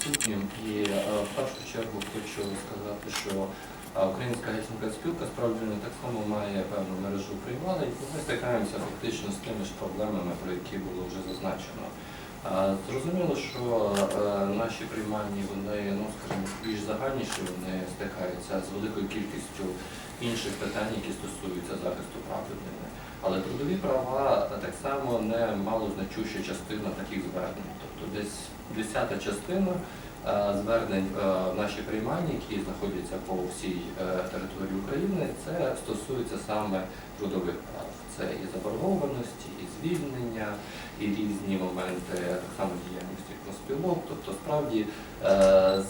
присутнім. І е, в першу чергу хочу сказати, що е, Українська гельсінська спілка справді не так само має певну мережу приймала, і ми стикаємося фактично з тими ж проблемами, про які було вже зазначено. Зрозуміло, що е, наші приймальні, вони, ну скажімо, більш загальніші, вони стикаються з великою кількістю інших питань, які стосуються захисту прав людини. Але трудові права так само не малозначуща частина таких звернень. Тобто десь десята частина е, звернень е, в нашій приймальні, які знаходяться по всій е, території України, це стосується саме трудових прав. Це і заборгованості, і звільнення, і різні моменти так само діяльності профспілок, тобто справді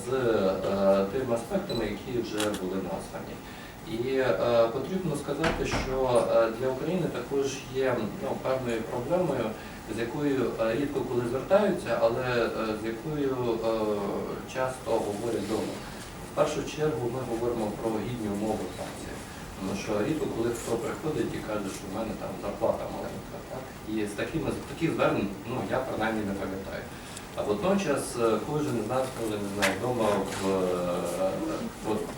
з тими аспектами, які вже були названі. І е, потрібно сказати, що е, для України також є ну, певною проблемою, з якою е, рідко коли звертаються, але е, з якою е, часто говорять вдома. В першу чергу ми говоримо про гідні умови праці. Тому що рідко коли хто приходить і каже, що в мене там зарплата маленька. Так? І з такими таких звернень ну, я принаймні не пам'ятаю. А водночас е, кожен з нас, коли не знаю, вдома е,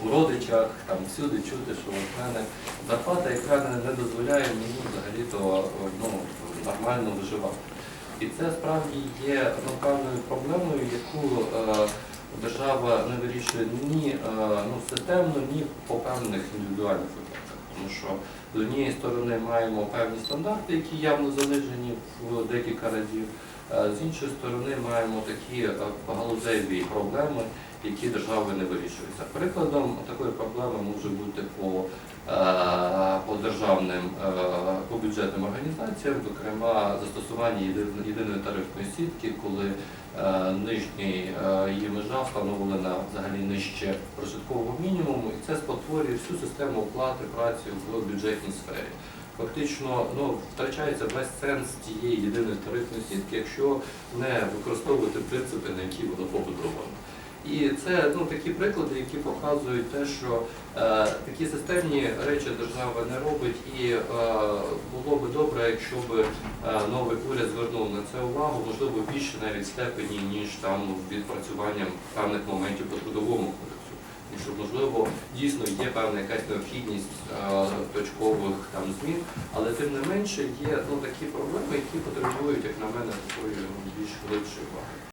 у родичах, там всюди чути, що в мене зарплата, яка не, дозволяє мені взагалі-то ну, нормально виживати. І це справді є ну, певною проблемою, яку е, держава не вирішує ні е, ну, системно, ні по певних індивідуальних випадках. Тому що з однієї сторони маємо певні стандарти, які явно занижені в декілька разів. Е, З іншої сторони маємо такі е, галузеві проблеми, які державою не вирішуються. Прикладом такої проблеми може бути по, е, по державним по бюджетним організаціям, зокрема застосування єдиної тарифної сітки, коли нижній її межа встановлена взагалі нижче прожиткового мінімуму, і це спотворює всю систему оплати праці в бюджетній сфері фактично ну, втрачається весь сенс тієї єдиної тарифної сітки, якщо не використовувати принципи, на які воно побудовано. І це ну, такі приклади, які показують те, що е, такі системні речі держава не робить, і е, було би добре, якщо б е, новий уряд звернув на це увагу, можливо, більше навіть степені, ніж там відпрацюванням певних моментів по трудовому кодексу. Тому що, можливо, дійсно є певна якась необхідність е, точкових там змін, але тим не менше є ну, такі проблеми, які потребують, як на мене, такої ну, більш глибшої уваги.